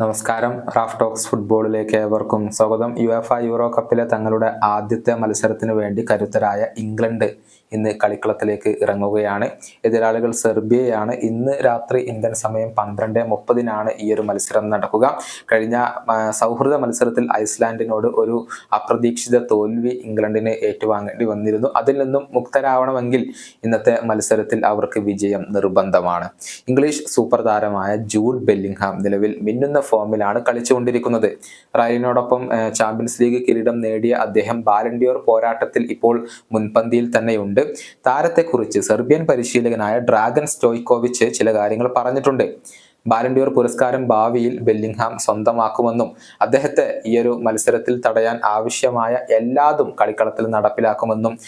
നമസ്കാരം. Raf talks ഫുട്ബോളിലേക്ക് ഏവർക്കും സ്വാഗതം. യു എഫ് യൂറോ കപ്പിലെ തങ്ങളുടെ ആദ്യത്തെ മത്സരത്തിന് വേണ്ടി കരുത്തരായ ഇംഗ്ലണ്ട് ഇന്ന് കളിക്കളത്തിലേക്ക് ഇറങ്ങുകയാണ്. എതിരാളികൾ സെർബിയയാണ്. ഇന്ന് രാത്രി ഇന്ത്യൻ സമയം പന്ത്രണ്ട് മുപ്പതിനാണ് ഈ ഒരു മത്സരം നടക്കുക. കഴിഞ്ഞ സൗഹൃദ മത്സരത്തിൽ ഐസ്ലാൻഡിനോട് ഒരു അപ്രതീക്ഷിത തോൽവി ഇംഗ്ലണ്ടിന് ഏറ്റുവാങ്ങേണ്ടി വന്നിരുന്നു. അതിൽ നിന്നും മുക്തരാവണമെങ്കിൽ ഇന്നത്തെ മത്സരത്തിൽ അവർക്ക് വിജയം നിർബന്ധമാണ്. ഇംഗ്ലീഷ് സൂപ്പർ താരമായ ജൂഡ് ബെല്ലിംഗ്ഹാം നിലവിൽ മിന്നുന്ന ഫോമിലാണ് കളിച്ചുകൊണ്ടിരിക്കുന്നത്. റയലിനോടൊപ്പം ചാമ്പ്യൻസ് ലീഗ് കിരീടം നേടിയ അദ്ദേഹം ബാലൻഡിയോർ പോരാട്ടത്തിൽ ഇപ്പോൾ മുൻപന്തിയിൽ തന്നെയുണ്ട്. താരത്തെക്കുറിച്ച് സെർബിയൻ പരിശീലകനായ ഡ്രാഗൻ സ്റ്റോയ്ക്കോവിച്ച് ചില കാര്യങ്ങൾ പറഞ്ഞിട്ടുണ്ട്. ബാലൻഡിയോർ പുരസ്കാരം ഭാവിയിൽ ബെല്ലിംഗ്ഹാം സ്വന്തമാക്കുമെന്നും അദ്ദേഹത്തെ ഈ ഒരു മത്സരത്തിൽ തടയാൻ ആവശ്യമായ എല്ലാതും കളിക്കളത്തിൽ നടപ്പിലാക്കുമെന്നും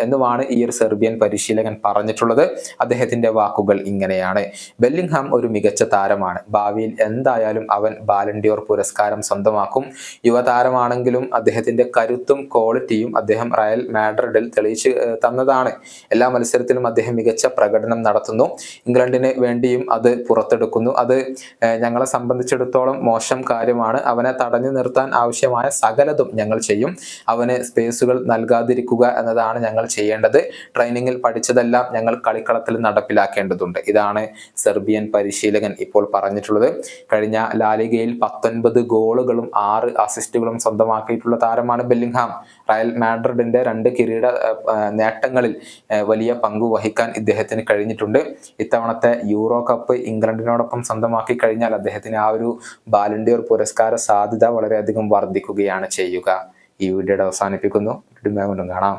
എന്നുമാണ് ഈ ഒരു സെർബിയൻ പരിശീലകൻ പറഞ്ഞിട്ടുള്ളത്. അദ്ദേഹത്തിന്റെ വാക്കുകൾ ഇങ്ങനെയാണ്. ബെല്ലിംഗ്ഹാം ഒരു മികച്ച താരമാണ്. ഭാവിയിൽ എന്തായാലും അവൻ ബാലൻഡിയോർ പുരസ്കാരം സ്വന്തമാക്കും. യുവതാരമാണെങ്കിലും അദ്ദേഹത്തിന്റെ കരുത്തും ക്വാളിറ്റിയും അദ്ദേഹം റയൽ മാഡ്രിഡിൽ തെളിയിച്ച് തന്നതാണ്. എല്ലാ മത്സരത്തിലും അദ്ദേഹം മികച്ച പ്രകടനം നടത്തുന്നു. ഇംഗ്ലണ്ടിന് വേണ്ടിയും അത് പുറത്തെടുക്കുന്നു. അത് ഞങ്ങളെ സംബന്ധിച്ചിടത്തോളം മോശം കാര്യമാണ്. അവനെ തടഞ്ഞു നിർത്താൻ ആവശ്യമായ സകലതും ഞങ്ങൾ ചെയ്യും. അവന് സ്പേസുകൾ നൽകാതിരിക്കുക എന്നതാണ് ഞങ്ങൾ ചെയ്യേണ്ടത്. ട്രെയിനിങ്ങിൽ പഠിച്ചതെല്ലാം ഞങ്ങൾ കളിക്കളത്തിൽ നടപ്പിലാക്കേണ്ടതുണ്ട്. ഇതാണ് സെർബിയൻ പരിശീലകൻ ഇപ്പോൾ പറഞ്ഞിട്ടുള്ളത്. കഴിഞ്ഞ ലാലിഗയിൽ പത്തൊൻപത് ഗോളുകളും ആറ് അസിസ്റ്റുകളും സ്വന്തമാക്കിയിട്ടുള്ള താരമാണ് ബെല്ലിംഗ്ഹാം. റയൽ മാഡ്രിഡിന്റെ രണ്ട് കിരീട നേട്ടങ്ങളിൽ വലിയ പങ്ക് വഹിക്കാൻ ഇദ്ദേഹത്തിന് കഴിഞ്ഞിട്ടുണ്ട്. ഇത്തവണത്തെ യൂറോ കപ്പ് ഇംഗ്ലണ്ടിനോടൊപ്പം സ്വന്തമാക്കി കഴിഞ്ഞാൽ അദ്ദേഹത്തിന് ആ ഒരു ബാലൻഡിയർ പുരസ്കാര സാധ്യത വളരെയധികം വർദ്ധിക്കുകയാണ് ചെയ്യുക. ഈ വീഡിയോയുടെ അവസാനിപ്പിക്കുന്നു. വീണ്ടും കാണാം.